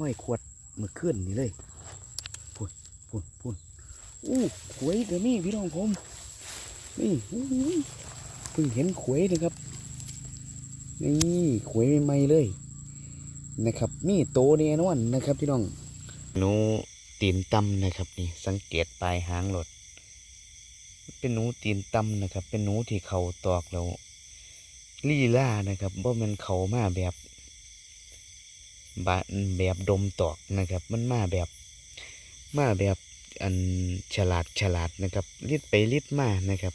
ห้อยขวดมือขึ้นนี่เลยพุ่นพุ่นพุ่นอู้ขวยก็มีพี่น้องผมนี่เพิ่งเห็นขวยเลยครับ นี่ขวยใหม่เลย นะครับมีโตแน่นอนนะครับพี่น้องหนูตีนตำนะครับ นี่สังเกตปลายหางรถเป็นหนูตีนตำนะครับ เป็นหนูที่เขาตอกแล้วลี่ล่านะครับบ่แมันเขามาแบบ บะแบบดมตอกนะครับ มันมาแบบมาแบบอันฉลาดฉลาดนะครับลิดไปลิดมานะครับ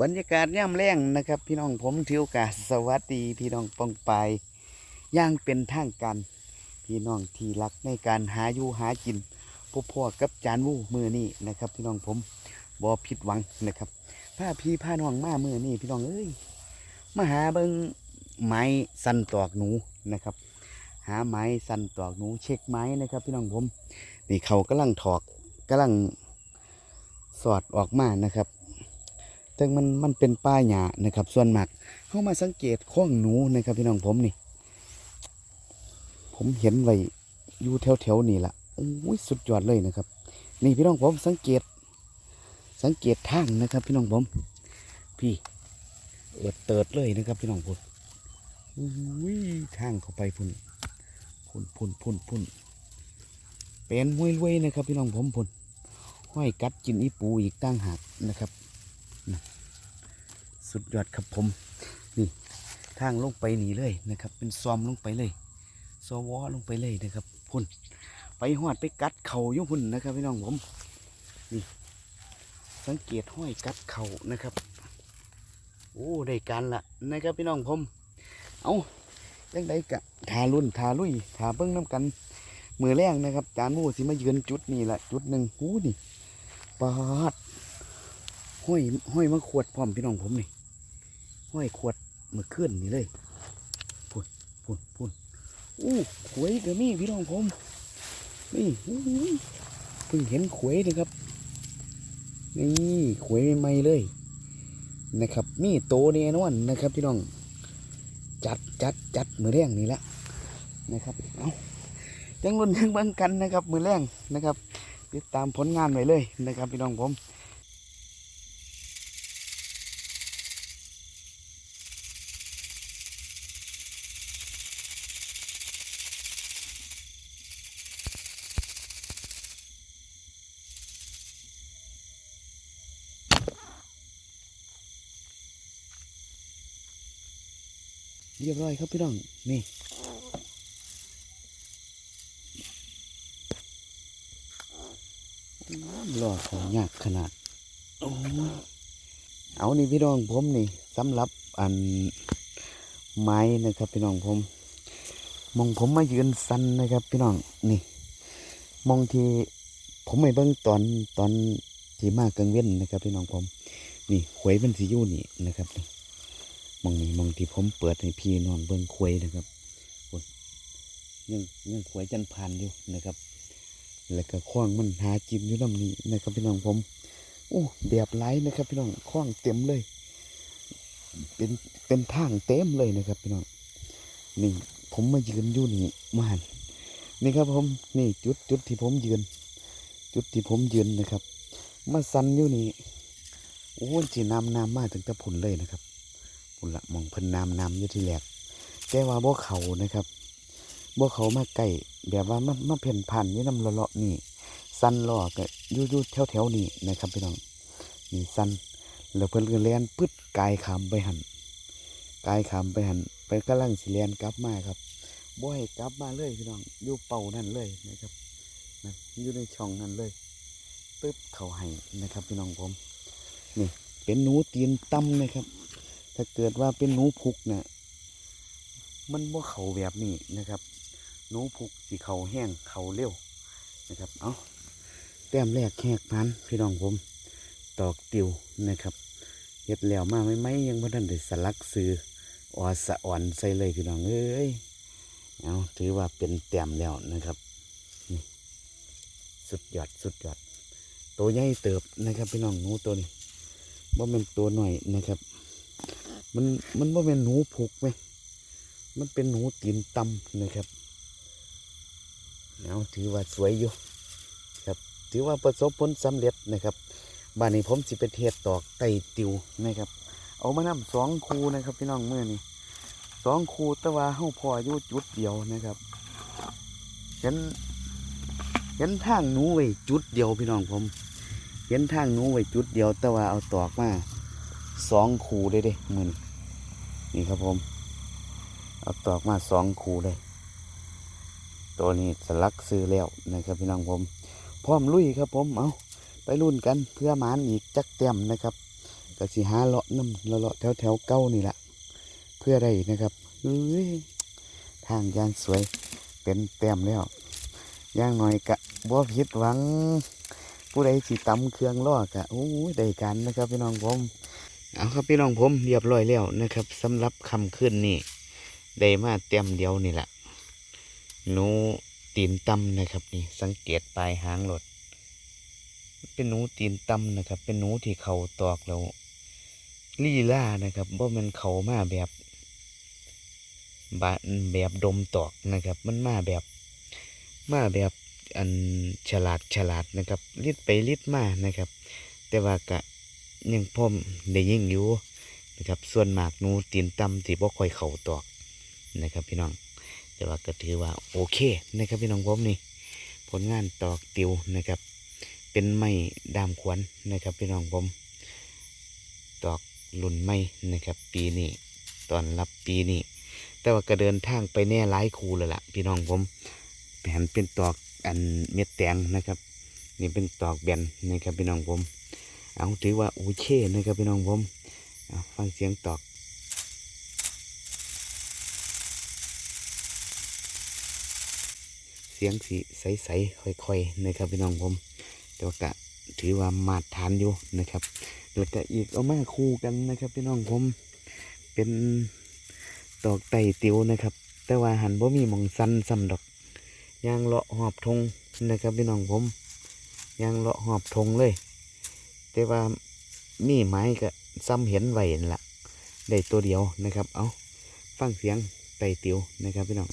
บรรยากาศย่ำแรงนะครับ พี่น้องผมถือโอกาสสวัสดีพี่น้องปองไปยอย่างเป็นทางการพี่น้องที่รักในการหาอยู่หากินพบพ่อกับจานวูมือนี่นะครับ พี่น้องผม บ่ผิดหวังนะครับผ้าพี่ผ้าน้องมามือนี่พี่น้องเอ้ยมาหาเบิงไม้สันตอกหนูนะครับ หาไม้สันตอกหนูเช็คไม้นะครับ พี่น้องผมนี่เขากำลังถอกกำลังสอดออกมานะครับแต่มันมันเป็นป้าหญ้านะครับ ส่วนมากเข้ามาสังเกตข้องหนูนะครับ พี่น้องผมนี่ ผมเห็นไว้อยู่แถวแถวๆนี่แหละโอ้ยสุดยอดเลยนะครับ นี่พี่น้องผมสังเกต สังเกตทางนะครับ พี่น้องผม พี่เอิดเติดเลยนะครับ พี่น้องผมอุ้ยทางเข้าไปพุ่นพุ่นพุ่นพุ่นพุ่นเป็นห้วยรวยนะครับ พี่น้องผมพุ่นห้อยกัดกินอีปูอีกตั้งหากนะครับสุดยอดครับผมนี่ทางลงไปหนีเลยนะครับ เป็นซอมลงไปเลยซอวอลงไปเลยนะครับพุ่นไปหอดไปกัดเข่ายุ่พุ่นนะครับ พี่น้องผม สังเกตห้อยกัดเข่านะครับ โอ้ได้การละนะครับพี่น้องผม เอายังไดกะทารุ่นทาลุยทาเบิ้งน้ำกัน มือแรงนะครับจานมูสิมายืนจุดนี่แหละจุดหนึ่งหูนี่ปาดห้อยห้อยมาขวดพร้อมพี่น้องผมนี่ห้อยขวดมือขึ้นนี่เลยพุ่นพุ่นพุ่นอู้ขวยก็มีพี่น้องผมนี่เพิ่งเห็นขวยเลยครับ นี่ขวยใหม่เลยนะครับ มีโตแน่นอนนะครับพี่น้อง จัดจัดจัดมือแรงนี่ละนะครับ เอาจังรุ่นยังบังกันนะครับ มือแรงนะครับ ติดตามผลงานไว้เลยนะครับพี่น้องผม เรียบร้อยครับพี่น้องนี่รอของยากขนาดโอ้เอานี่พี่น้องผมนี่สำหรับอันไม้นะครับ พี่น้องผมมองผมมายืนสันนะครับ พี่น้องนี่ มองที่ผมไม่เบิ่งตอนตอนที่มากกลางเว้นนะครับ พี่น้องผม นี่หวยเป็นสีอยู่นี่นะครับนี่ มองนี่มองที่ผมเปิดให้พี่นองเบิ่งควยนะครับคนยังยังควยจันพันอยู่นะครับ แล้วก็คว้างมันหาจิมอยู่ลำนี้นะครับพี่น้องผมโอ้แบบไร้นะครับพี่น้องคว้างเต็มเลย เป็นเป็นทางเต็มเลยนะครับพี่น้องนี่ผมมายืนอยู่นี่มาหันนี่ครับผมนี่จุดจุดที่ผมยืน จุดที่ผมยืนนะครับ มาสันอยู่นี่โอ้จีน้ำน้ำมาถึงแตะผุนเลยนะครับ พุ่นละมองเพิ่นน้ำน้ำอยู่ที่แรกแต่ว่าบ่เขานะครับบ่เขามาใกล้แบบว่ามามาเพ่นพันอยู่น้ำเลาะนี่สั้นล้อก็อยู่อยู่แถวแถวๆนี่นะครับพี่น้องนี่สั้นแล้วเพิ่นก็แล่นปึ๊ดกายขามไปหันกายขามไปหันไปกำลังสิแล่นกลับมาครับบ่ให้กลับมาเลยพี่น้องอยู่เป่านั่นเลยนะครับนะอยู่ในช่องนั่นเลยปึ๊บเขาให้นะครับพี่น้องผมนี่เป็นหนูตีนตำนะครับ ถ้าเกิดว่าเป็นหนูพุกเนี่ยมันบ่เขาแบบนี้นะครับหนูพุกสีเขาแห้งเขาเร็วนะครับ เอาแต้มแรกแหกพันพี่น้องผม ตอกติวนะครับเฮ็ดแล้วมาไม่ไม่ยังบ่ทันได้สลักซื้อออสะอ่อนใส่เลยพี่น้องเอ้ยเอาถือว่าเป็นแต้มแล้วนะครับนี่สุดยอดสุดยอดตัวใหญ่เติบนะครับพี่น้องหนูตัวนี้บ่เป็นตัวหน่อยนะครับ มันมันบ่เป็นหนูผูกไหมมันเป็นหนูตีนตำนะครับเอาถือว่าสวยอยู่ครับ ถือว่าประสบผลสำเร็จนะครับบ้านนี้ผมสิไปเทศตอกไตติวนะครับ เอามานำสองคูนะครับพี่น้องเมื่อนี้สองคูต่ว่าเฮาพออยู่จุดเดียวนะครับเห็นเห็นทางหนูไว้จุดเดียวพี่น้องผม เห็นทางหนูไว้จุดเดียว แต่ว่าเอาตอกมา สองคูได้เด้มือนนี่ครับผม เอาตอกมาสองคูเลย ตัวนี้สลักซื้อแล้วนะครับพี่น้องผม พร้อมลุยครับผม เอาไปรุ่นกันเพื่อหมานอีกจักเต็มนะครับก็สิหาเลาะน้ำเลาะแถวแถวเก้านี่แหละเพื่อได้นะครับเอ้ยทางยางสวยเป็นเต็มแล้วย่างหน่อยกะบ่ผิดหวัง ผู้ใดสิตำเครื่องล่อกะโอ้ยได้กันนะครับพี่น้องผม เอาครับพี่น้องผมเรียบร้อยแล้วนะครับสำหรับคำขึ้นนี่ได้มาเต็มเดียวนี่แหละหนูตีนตำนะครับนี่สังเกตปลายหางรถเป็นหนูตีนตำนะครับ เป็นหนูที่เขาตอกแล้วลี่ล่านะครับบ่แมันเขามาแบบบาแบบดมตอกนะครับ มันมาแบบมาแบบอันฉลาดฉลาดนะครับลิดไปลิดมานะครับ แต่ว่ากะ ยังพ่อมได้ยิ่งอยู่นะครับ ส่วนมากนูตีนตำที่บ่ค่อยเข่าตอกนะครับพี่น้องแต่ว่าก็ถือว่าโอเคนะครับพี่น้องผมนี่ผลงานตอกติวนะครับ เป็นไม้ดามขวัญนะครับพี่น้องผมตอกรุ่นไม้นะครับ ปีนี้ตอนรับปีนี้แต่ว่าก็เดินทางไปแน่หลายคูเลยล่ะ พี่น้องผมแผ่นเป็นตอกอันเม็ดแตงนะครับ นี่เป็นตอกแบนนะครับพี่น้องผม เอาถือว่าโอเคนะครับพี่น้องผมฟังเสียงตอกเสียงสีใสๆค่อยๆนะครับพี่น้องผมแต่ว่าก็ถือว่ามาตรฐานอยู่นะครับแล้วก็อีกเอามาคู่กันนะครับพี่น้องผมเป็นตอกไต่ติวนะครับ แต่ว่าหันบ่มีหมองสันซ้ำดอกยางเลาะหอบทงนะครับพี่น้องผมยางเลาะหอบทงเลย แต่ว่ามีไม้ก็ซ้ำเห็นไว้นั่นละได้ตัวเดียวนะครับ เอาฟังเสียงไต่ติวนะครับพี่น้อง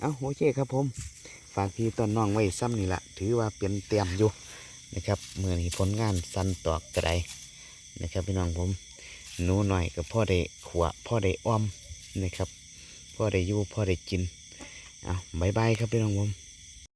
เอาโอเคครับผม ฝากพี่ต้นน้องไว้ซ้ำนี่ละถือว่าเป็นเตรียมอยู่นะครับเมื่อนี้ผลงานสันตอกกระไดนะครับพี่น้องผมหนูหน่อยกับพ่อได้ขวพ่อได้อ้อมนะครับ พ่อได้อยู่พ่อได้กินเอาบายบายครับพี่น้องผม